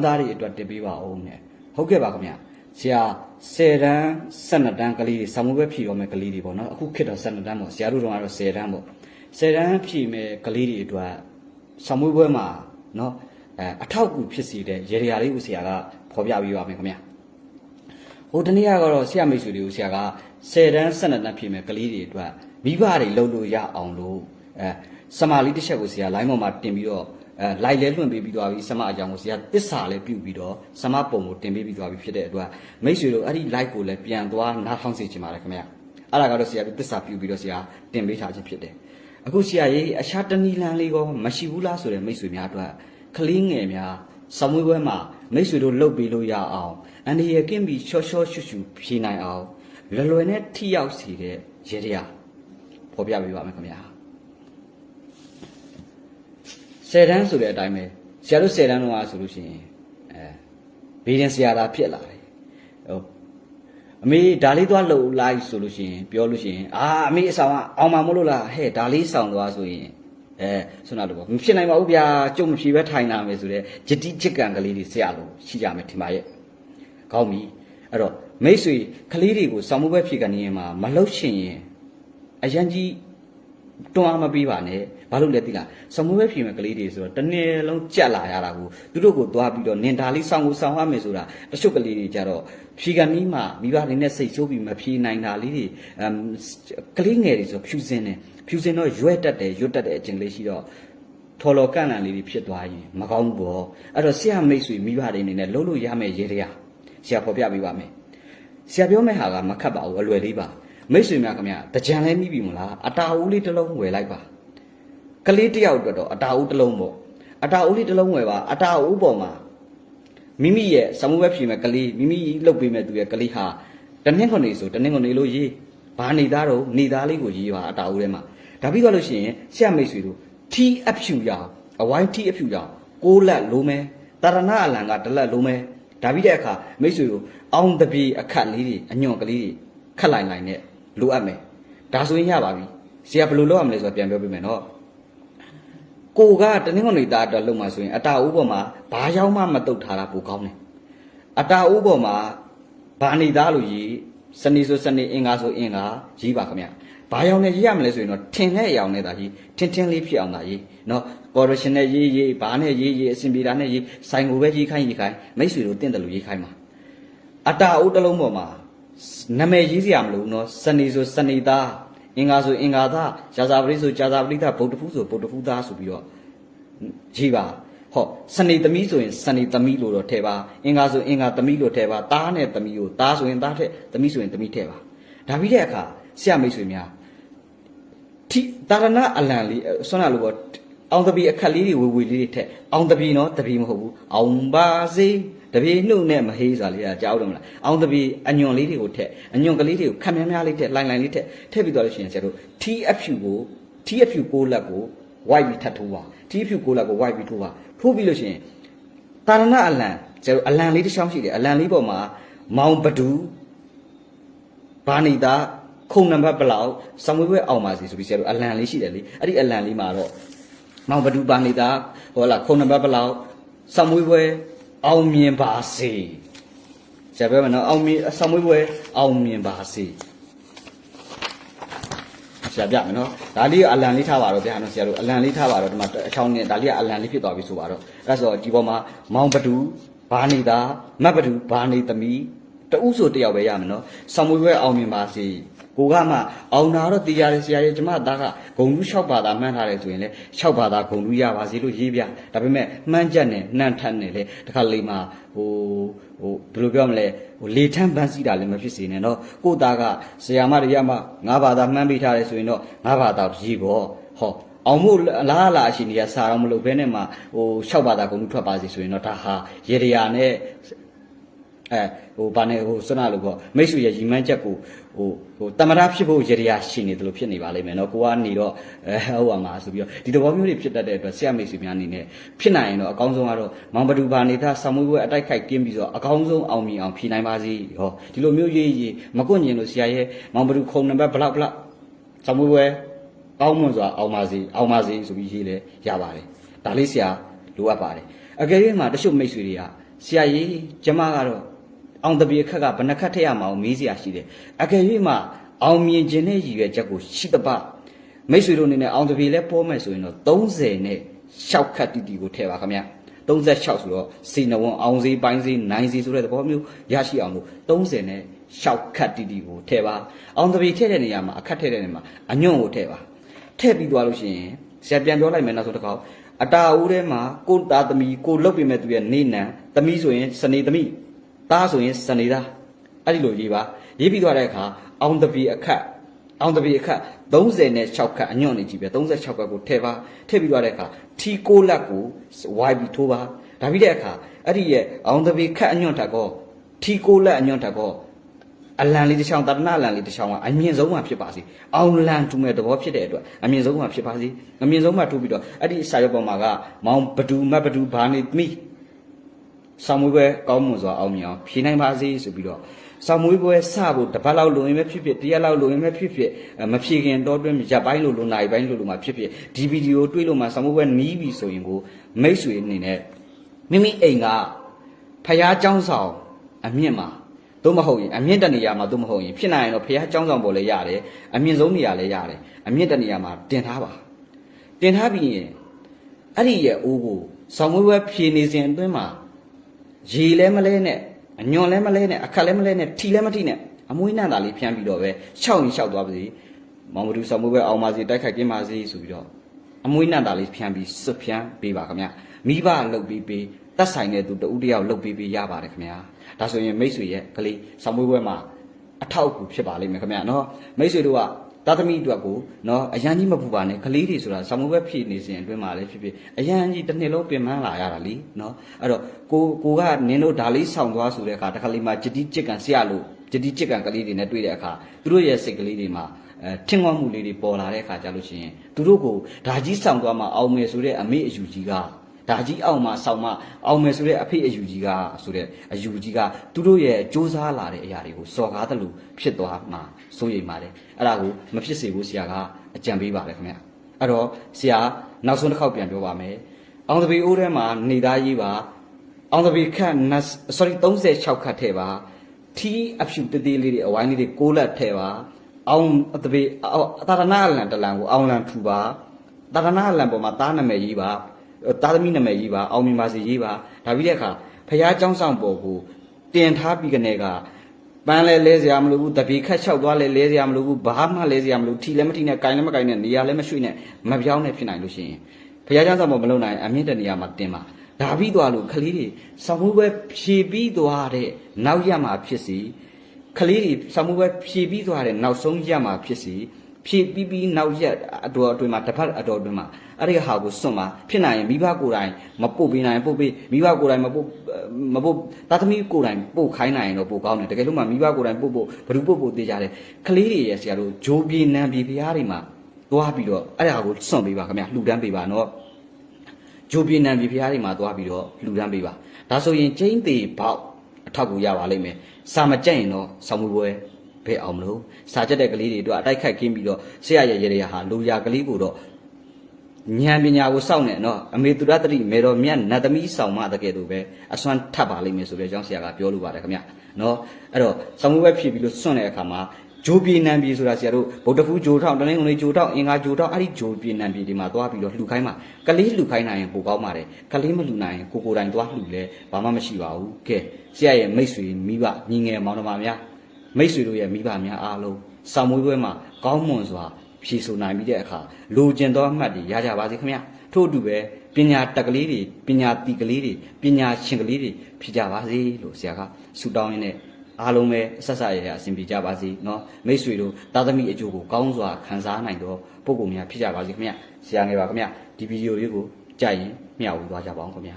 င်းသားတွေအတွက်တင်ပေးပါအောင်နဲ့ဟုတ်ကဲ့ပါခင်ဗျဆရာ10တန်း12တန်းကလေးတွေစာမှုပဲဖြည့်ရောမယ်ကလေးတွေပေါ့နော်အခုခေတ်တော့12တန်းပေါ့ဆရာတို့တော့ကတော့10တန်းပေါ့10တန်းဖြည့်မယ်ကလေးတွေအတွက်စာမှုပွဲမှာနော်အဲအထောက်အကူဖြစ်စေတဲ့ရေရာလေးဦးဆရာကဖော်ပြပေးပါမယ်ခင်ဗျဟိုတနေ့ကတော့ဆရာမိတ်ဆွေတွေကိုဆရာက10တန်း12တန်းဖြစ်မဲ့ကလေးတွေအတွက်မိဘတွေလှုပ်လို့ရအောင်လို့အဲစမာလေးတစ်ချက်ကိုဆရာ line ပေါ်မှာတင်ပြီးတော့ အဲ live လဲလွှင့်ပေးပြီးသွားပြီစမအကြောင်းကိုဆရာတစ္ဆာလဲပြုတ်ပြီးတော့စမပုံကိုတင်ပေးပြီးသွားပြီဖြစ်တဲ့အတွက်မိတ်ဆွေတို့အဲ့ဒီ live ကိုလည်းပြန်သွားနားထောင်စေချင်ပါတယ်ခင်ဗျအဲ့ဒါကတော့ဆရာတို့တစ္ဆာပြုတ်ပြီးတော့ဆရာတင်ပေးထားခြင်းဖြစ်တယ်အခုဆရာရေးအခြားတနည်းလမ်းလေးကောမရှိဘူးလားဆိုတဲ့မိတ်ဆွေများအတွက်ကလေးငယ်များစမွေးပွဲမှာမိတ်ဆွေတို့လှုပ်ပေးလို့ရအောင်အန်ဒီရကင်းပြီးချောချောရှုရှုဖြေနိုင်အောင်လွယ်လွယ်နဲ့ထိရောက်စီတဲ့ရေတရားဖော်ပြပေးပါမယ်ခင်ဗျာ ဆယ်တန်းဆိုတဲ့အတိုင်းပဲဆရာတို့ဆယ်တန်းတော့ဆိုလို့ရှိရင်အဲဘေးရင်ဆရာသာဖြစ်လာတယ်ဟိုအမေဒါလေးသွားလှုပ်လိုက်ဆိုလို့ရှိရင်ပြောလို့ရှိရင်အာအမေအဆောင်ကအောင်မှာမလို့လားဟဲ့ဒါလေးဆောင်သွားဆိုရင်အဲဆွနာတော့မဖြစ်နိုင်ပါဘူးဗျာကြုံမဖြေပဲထိုင်လာမယ်ဆိုတဲ့ဂျတိချစ်ကန်ကလေးတွေဆရာလို့ရှိကြမယ်ထင်ပါရဲ့ကောင်းပြီအဲ့တော့မိတ်ဆွေကလေးတွေကိုစောင့်မှုပဲဖြေကနေရင်မှာမလှုပ်ရှင်ရင်အရန်ကြီးတွန်းအားမပေးပါနဲ့ ဘာလို့လဲသိလားစမွေးပဲဖြေမဲ့ကလေးတွေဆိုတော့တစ်နေ့လုံးကြက်လာရတာကိုသူတို့ကိုသွားပြီးတော့နင်ဒါလေးစောင်းကိုစောင်းရမယ်ဆိုတာတချို့ကလေးတွေကြတော့ဖြေကနီးမှမိဘတွေနဲ့စိတ်ဆိုးပြီးမဖြေနိုင်တာလေးတွေအမ်ကလေးငယ်တွေဆိုဖြူစင်းတယ်ဖြူစင်းတော့ရွက်တက်တယ်ရွတ်တက်တဲ့အကျင့်လေးရှိတော့ထော်လော်ကန့်လန့်လေးတွေဖြစ်သွားရင်မကောင်းဘူးပေါ့အဲ့တော့ဆရာမိတ်ဆွေမိဘတွေအနေနဲ့လှုပ်လို့ရမယ်ရေတရားဆရာဖော်ပြပေးပါမယ်ဆရာပြောမယ့်ဟာကမခတ်ပါဘူးအလွယ်လေးပါမိတ်ဆွေများခင်ဗျတကြံလဲမိပြီမလားအတာဦးလေးတစ်လုံးဝယ်လိုက်ပါ ကလေးတစ်ယောက်အတွက်တော့အတာဦးတစ်လုံးပေါ့အတာဦးလေးတစ်လုံးဝယ်ပါအတာဦးပေါ်မှာမိမိရဲ့စမှုပဲဖြေမဲ့ကလေးမိမိလှုပ်ပေးမဲ့သူရဲ့ကလေးဟာတနင်းခွန်နေဆိုတနင်းခွန်နေလို့ရေးဘာနေသားတော့နေသားလေးကိုရေးပါအတာဦးထဲမှာဒါပြီးတော့လို့ရှိရင်ဆရာမိတ်ဆွေတို့ထီအဖြူရအောင်အဝိုင်းထီအဖြူရအောင်ကိုးလက်လုံးမဲတရဏအလံကတလက်လုံးမဲဒါပြီးတဲ့အခါမိတ်ဆွေတို့အောင်တပြေအခက်လေးတွေအညွန့်ကလေးတွေခက်လိုက်လိုက်နဲ့လိုအပ်မယ်ဒါဆိုရင်ရပါပြီဆရာဘယ်လိုလုပ်ရမလဲဆိုတာပြန်ပြောပြမယ်နော် ကိုကတနင်္ဂနွေသားအတွက်လုံမှာဆိုရင်အတာအိုးပေါ်မှာဘာရောက်မှမတုတ်ထားတာပိုကောင်းတယ်အတာအိုးပေါ်မှာဘာနေသားလို့ရေးစနေဆိုစနေအင်္ဂါဆိုအင်္ဂါရေးပါခင်ဗျဘာရောက်နဲ့ရေးရမလဲဆိုရင်တော့ထင်တဲ့အရောင်နဲ့သာရေးထင်ထင်လေးဖြစ်အောင်သာရေးနော်ကော်ရရှင်နဲ့ရေးရေးဘာနဲ့ရေးရေးအစင်ပြေတာနဲ့ရေးဆိုင်ကိုပဲရေးခိုင်းရေးခိုင်းမိတ်ဆွေတို့တင့်တယ်လို့ရေးခိုင်းပါအတာအိုးတစ်လုံးပေါ်မှာနာမည်ရေးစရာမလိုဘူးနော်စနေဆိုစနေသား အင်္ဂါဆိုအင်္ဂါသားဂျာဇာပရိဆိုဂျာဇာပရိသဗုဒ္ဓဖူးဆိုဗုဒ္ဓဖူးသားဆိုပြီးတော့ရေးပါဟောစနေသမီးဆိုရင်စနေသမီးလို့တော့ထည့်ပါအင်္ဂါဆိုအင်္ဂါသမီးလို့ထည့်ပါသားနဲ့သမီးကိုသားဆိုရင်သားထည့်သမီးဆိုရင်သမီးထည့်ပါဒါပြီးတဲ့အခါဆရာမိတ်ဆွေများထိတာရဏအလံလေးဆွမ်းနာလို့ပေါ့အောင်တပီအခက်လေးတွေဝေဝေလေးတွေထက်အောင်တပီနော်တပီမဟုတ်ဘူးအောင်ပါစေ တပီနှုတ်နဲ့မဟေးဆိုတာလေးကကြားဦးတယ်မလားအောင်တပီအညွန်လေးတွေကိုထက်အညွန်ကလေးတွေကိုခက်များများလေးထက်လိုင်လိုင်လေးထက်ထည့်ပြီးတော့လို့ရှိရင်ဆရာတို့ထီအဖြူကိုထီအဖြူကိုလက်ကို white ပြီးထပ်ထိုးပါထီးဖြူကိုလက်ကို white ပြီးထိုးပါထိုးပြီးလို့ရှိရင်တာရဏအလံကျတော့အလံလေးတစ်ချောင်းရှိတယ်အလံလေးပေါ်မှာမောင်ဘဒူဘာနေတာခုံနံပါတ်ဘလောက်စမွေးဘွဲအောင်ပါစီဆိုပြီးဆရာတို့အလံလေးရှိတယ်လေအဲ့ဒီအလံလေးမှာတော့မောင်ဘဒူဘာနေတာဟောလာခုံနံပါတ်ဘလောက်စမွေးဘွဲ အောင်မြင်ပါစေဆရာပြောမယ်နော်အောင်မြင်စမွေးဘွဲအောင်မြင်ပါစေဆရာပြမယ်နော်ဒါလေးကအလံလေးထားပါတော့ဗျာနော်ဆရာတို့အလံလေးထားပါတော့ဒီမှာအချောင်းနဲ့ဒါလေးကအလံလေးဖြစ်သွားပြီဆိုပါတော့အဲ့ဆိုတော့ဒီပေါ်မှာမောင်ဘဒူဘာနေတာမတ်ဘဒူဘာနေသမီးတူးဆိုတယောက်ပဲရမယ်နော်ဆောင်းမွေးပွဲအောင်မြင်ပါစေ ကိုကမှအောင်နာတော့တရားရဆရာရဲ့ကျမသားကဂုံလူ၆ဘာသာမှန်းထားတယ်ဆိုရင်လေ၆ဘာသာဂုံလူရပါစေလို့ရေးပြဒါပေမဲ့မှန်းချက်နဲ့နှံ့ထက်နဲ့လေတခါလေးမှာဟိုဟိုဘယ်လိုပြောမလဲဟိုလေထမ်းပန်းစီတာလည်းမဖြစ်စေနဲ့နော်ကိုသားကဆရာမတွေကမှငါးဘာသာမှန်းပေးထားတယ်ဆိုရင်တော့ငါးဘာသာရေးပေါ့ဟောအောင်မို့လားလားအရှင်ကြီးကစာတော့မလုပ်ဘဲနဲ့မှဟို၆ဘာသာဂုံလူထွက်ပါစေဆိုရင်တော့ဒါဟာရေရရာနဲ့ အဲဟိုဗာနေဟိုစွနာလို့ပေါ့မိတ်ဆွေရဲ့ရီမန်းချက်ကိုဟိုဟိုတမရဖြစ်ဖို့ရေရရှိနေတယ်လို့ဖြစ်နေပါလိမ့်မယ်နော်ကိုကနေတော့အဲဟုတ်ပါမှာဆိုပြီးတော့ဒီသဘောမျိုးတွေဖြစ်တတ်တဲ့အတွက်ဆရာမိတ်ဆွေများအနေနဲ့ဖြစ်နိုင်ရင်တော့အကောင်းဆုံးကတော့မောင်ဘဒူဘာနေသားဆာမွေးဝဲအတိုက်ခိုက်ကင်းပြီးတော့အကောင်းဆုံးအောင်မြင်အောင်ဖြေနိုင်ပါစေဟောဒီလိုမျိုးရေးရေးမကွညင်လို့ဆရာရဲ့မောင်ဘဒူခုံနံပါတ်ဘလောက်ဘလောက်ဆာမွေးဝဲကောင်းမွန်စွာအောင်ပါစေအောင်ပါစေဆိုပြီးရေးလဲရပါတယ်ဒါလေးဆရာလိုအပ်ပါတယ်အကယ်၍မှာတချို့မိတ်ဆွေတွေကဆရာကြီးကျမကတော့ အောင်တပည့်အခက်ကဘယ်နှခတ်ထည့်ရမှာအောင်မေးစရာရှိတယ်အကယ်၍မှအောင်မြင်ခြင်းနဲ့ရည်ရွယ်ချက်ကိုရှိတပမိတ်ဆွေတို့အနေနဲ့အောင်တပည့်လဲပေါ်မယ်ဆိုရင်တော့30နဲ့6ခတ်တီတီကိုထည့်ပါခင်ဗျာ36ဆိုတော့စီနဝံအောင်စီပိုင်းစီနိုင်စီဆိုတဲ့သဘောမျိုးရရှိအောင်လို့30နဲ့6ခတ်တီတီကိုထည့်ပါအောင်တပည့်ထည့်တဲ့နေရာမှာအခက်ထည့်တဲ့နေရာမှာအညွန့်ကိုထည့်ပါထည့်ပြီးသွားလို့ရှိရင်ဆရာပြန်ပြောလိုက်မယ်နောက်ဆုံးတစ်ခါအတာအိုးထဲမှာကိုသားသမီးကိုလုတ်ပြမဲ့သူရဲ့နေနံသမီးဆိုရင်စနေသမီး သားဆိုရင်စနေသားအဲ့ဒီလိုရေးပါရေးပြီးသွားတဲ့အခါအောင်တပည့်အခက်အောင်တပည့်အခက်30နဲ့6ခတ်အညွန့်နေကြည့်ပဲ36ခတ်ကိုထည့်ပါထည့်ပြီးသွားတဲ့အခါထီကိုလက်ကိုဝိုင်းပြီးထိုးပါဒါပြီးတဲ့အခါအဲ့ဒီရဲ့အောင်တပည့်ခက်အညွန့်တက်ကောထီကိုလက်အညွန့်တက်ကောအလံလေးတစ်ချောင်းတရဏအလံလေးတစ်ချောင်းကအမြင့်ဆုံးမှဖြစ်ပါစေအောင်လံထူမဲ့သဘောဖြစ်တဲ့အတွက်အမြင့်ဆုံးမှဖြစ်ပါစေအမြင့်ဆုံးမှထူပြီးတော့အဲ့ဒီစာရွက်ပေါ်မှာကမောင်ဘဒူမတ်ဘဒူဘာနေမိ ဆောင်းမွေးပွဲကောင်းမွန်စွာအောင်မြင်အောင်ဖြေနိုင်ပါစေဆိုပြီးတော့ဆောင်းမွေးပွဲစဖို့တစ်ပတ်လောက်လုံရင်ပဲဖြစ်ဖြစ်တရက်လောက်လုံရင်ပဲဖြစ်ဖြစ်အဲမဖြေခင်တော့တွင်းရပ်ပိုင်းလို့လုံနိုင်ပိုင်းလို့လုံမှာဖြစ်ဖြစ်ဒီဗီဒီယိုတွေးလို့မှဆောင်းမွေးပွဲနီးပြီဆိုရင်ကိုမိတ်ဆွေအနေနဲ့မိမိအိမ်ကဖျားเจ้าဆောင်အမြင့်မှာသို့မဟုတ်ရင်အမြင့်တနေရာမှာသို့မဟုတ်ရင်ဖြစ်နိုင်ရင်တော့ဖျားเจ้าဆောင်ပေါ်လဲရတယ်အမြင့်ဆုံးနေရာလဲရတယ်အမြင့်တနေရာမှာတင်ထားပါတင်ထားပြီးရင်အဲ့ဒီရဲ့အိုးကိုဆောင်းမွေးပွဲဖြေနေစဉ်အတွင်းမှာ ရေလဲမလဲနဲ့အညွန်လဲမလဲနဲ့အခက်လဲမလဲနဲ့ထီလဲမထီနဲ့အမွှေးနှံတာလေးဖြန်းပြီးတော့ပဲရှောက်ရင်ရှောက်သွားပါစေမောင်မတူဆောင်မွေးပဲအောင်ပါစေတိုက်ခိုက်ကင်းပါစေဆိုပြီးတော့အမွှေးနှံတာလေးဖြန်းပြီးစွတ်ဖြန်းပေးပါခင်ဗျမိဘလှုပ်ပြီးပေးတက်ဆိုင်တဲ့သူတဦးတယောက်လှုပ်ပြီးပေးရပါတယ်ခင်ဗျာဒါဆိုရင်မိတ်ဆွေရဲ့ကလေးဆောင်မွေးပွဲမှာအထောက်အကူဖြစ်ပါလိမ့်မယ်ခင်ဗျာနော်မိတ်ဆွေတို့က သားသမီးအတွက်ကိုနော်အရန်ကြီးမပူပါနဲ့ကလေးတွေဆိုတာဆောင်းမွေးဖြည့်နေစဉ်အတွင်းမှာလည်းဖြစ်ဖြစ်အရန်ကြီးတစ်နှစ်လုံးပြင်ပန်းလာရတာလीနော်အဲ့တော့ကိုကိုကနင်းတို့ဒါလေးဆောင်သွားဆိုတဲ့အခါတစ်ခါလေးမှကြတိကြစ်ကန်ဆရာလို့ကြတိကြစ်ကန်ကလေးတွေနဲ့တွေ့တဲ့အခါသူတို့ရဲ့စိတ်ကလေးတွေမှာအဲထင်ဝမှုလေးတွေပေါ်လာတဲ့အခါကျလို့ရှိရင်သူတို့ကိုဒါကြီးဆောင်သွားမှအောင်မယ်ဆိုတဲ့အမေအယူကြီးက ဒါကြီးအောင်မှဆောင်မှအောင်မယ်ဆိုတဲ့အဖေအယူကြီးကဆိုတဲ့အယူကြီးကသူတို့ရဲ့စ조사လာတဲ့အရာတွေကိုစော်ကားတယ်လို့ဖြစ်သွားမှာစိုးရိမ်ပါတယ်အဲ့ဒါကိုမဖြစ်စေဘူးဆရာကအကြံပေးပါတယ်ခင်ဗျအဲ့တော့ဆရာနောက်ဆုံးတစ်ခေါက်ပြန်ပြောပါမယ်အောင်တပီအိုးထဲမှာနေသားရေးပါအောင်တပီခန့် sorry 36ခတ်ထဲပါထီးအဖြူတသေးလေးတွေအဝိုင်းလေးတွေကိုးလက်ထဲပါအောင်တပီတာရဏအလံတလံကိုအောင်လံထူပါတာရဏအလံပေါ်မှာသားနာမည်ရေးပါ သားသမီးနာမည်ရေးပါအောင်မြင်ပါစေရေးပါဒါပြီးတဲ့အခါဖះเจ้าဆောင်ပေါ်ကိုတင်ထားပြီးကနေကပန်းလဲလဲစရာမလိုဘူးတပီခတ်လျှောက်သွားလဲလဲစရာမလိုဘူးဘာမှလဲစရာမလိုထီလည်းမထီနဲ့ကိုင်လည်းမကိုင်နဲ့နေရာလည်းမရွှေ့နဲ့မပြောင်းနဲ့ဖြစ်နိုင်လို့ရှိရင်ဖះเจ้าဆောင်ပေါ်မလုံနိုင်အမြင့်တဲ့နေရာမှာတင်ပါဒါပြီးသွားလို့ခလေးတွေဆောင်းမှုပဲဖြည်ပြီးသွားတဲ့နောက်ရမှာဖြစ်စီခလေးတွေဆောင်းမှုပဲဖြည်ပြီးသွားတဲ့နောက်ဆုံးရမှာဖြစ်စီဖြည့်ပြီးပြီးနောက်ရက်အတော်အတွင်းမှာတစ်ဖက်အတော်အတွင်းမှာ အဲ့ဒီဟာကိုစွန့်မှာဖြစ်နိုင်ရင်မိဘကိုယ်တိုင်မပုတ်ပေးနိုင်ပုတ်ပေးမိဘကိုယ်တိုင်မပုတ်မပုတ်သားသမီးကိုယ်တိုင်ပုတ်ခိုင်းနိုင်ရင်တော့ပိုကောင်းတယ်တကယ်လို့မှမိဘကိုယ်တိုင်ပုတ်ပုတ်ဘယ်သူပုတ်ပုတ်သေးကြတယ်ကလေးတွေရဲ့ဆရာတို့ဂျိုးပြေနံပြေဖျားတွေမှာသွားပြီးတော့အဲ့ဒါကိုစွန့်ပေးပါခင်ဗျာလှူဒန်းပေးပါနော်ဂျိုးပြေနံပြေဖျားတွေမှာသွားပြီးတော့လှူဒန်းပေးပါဒါဆိုရင်ကျင်းသေးပေါက်အထောက်ကူရပါလိမ့်မယ်စာမကြက်ရင်တော့ဆောင်းမွေးပွဲဘယ်အောင်မလို့စာချက်တဲ့ကလေးတွေအတွက်အတိုက်ခိုက်ခင်းပြီးတော့ဆရာရဲ့ရေရဟာလူရာကလေးကိုတော့ ဉာဏ်ပညာကိုစောင့်နေနော်အမေသူရတတိမေတော်မြတ်နတ်သမီးဆောင်မတကယ်လို့ပဲအစွမ်းထပ်ပါလိမ့်မယ်ဆိုတဲ့အကြောင်းဆရာကပြောလိုပါတယ်ခင်ဗျနော်အဲ့တော့ဆောင်းမွေးပဲဖြစ်ပြီးလို့စွန့်တဲ့အခါမှာဂျိုးပြေနံပြေဆိုတာဆရာတို့ဗုဒ္ဓဖူးဂျိုးထောင်းတနင်္ဂနွေဂျိုးထောင်းအင်္ဂါဂျိုးထောင်းအဲ့ဒီဂျိုးပြေနံပြေဒီမှာသွားပြီးတော့လှူခိုင်းမှာကလေးလှူခိုင်းနိုင်ရင်ပိုကောင်းပါတယ်ကလေးမလှူနိုင်ရင်ကိုကိုယ်တိုင်သွားလှူလဲဘာမှမရှိပါဘူးကဲဆရာရဲ့မိတ်ဆွေမိဘညီငယ်မောင်နှမများမိတ်ဆွေတို့ရဲ့မိဘများအားလုံးစောင်းမွေးပွဲမှာကောင်းမွန်စွာ ဖြည့်ဆိုနိုင်ပြီးတဲ့အခါလိုချင်သောအမှတ်တွေရကြပါစေခင်ဗျာထို့အတူပဲပညာတက်ကလေးတွေပညာတီကလေးတွေပညာရှင်ကလေးတွေဖြစ်ကြပါစေလို့ဆရာကဆုတောင်းရင်းနဲ့အားလုံးပဲဆက်ဆက်ရရအဆင်ပြေကြပါစေเนาะမိတ်ဆွေတို့သားသမီးအကျိုးကိုကောင်းစွာခံစားနိုင်တော့ပုံပုံများဖြစ်ကြပါစေခင်ဗျာဆရာငယ်ပါခင်ဗျာဒီဗီဒီယိုလေးကိုကြိုက်ရင်မျှဝေသွားကြပါအောင်ခင်ဗျာ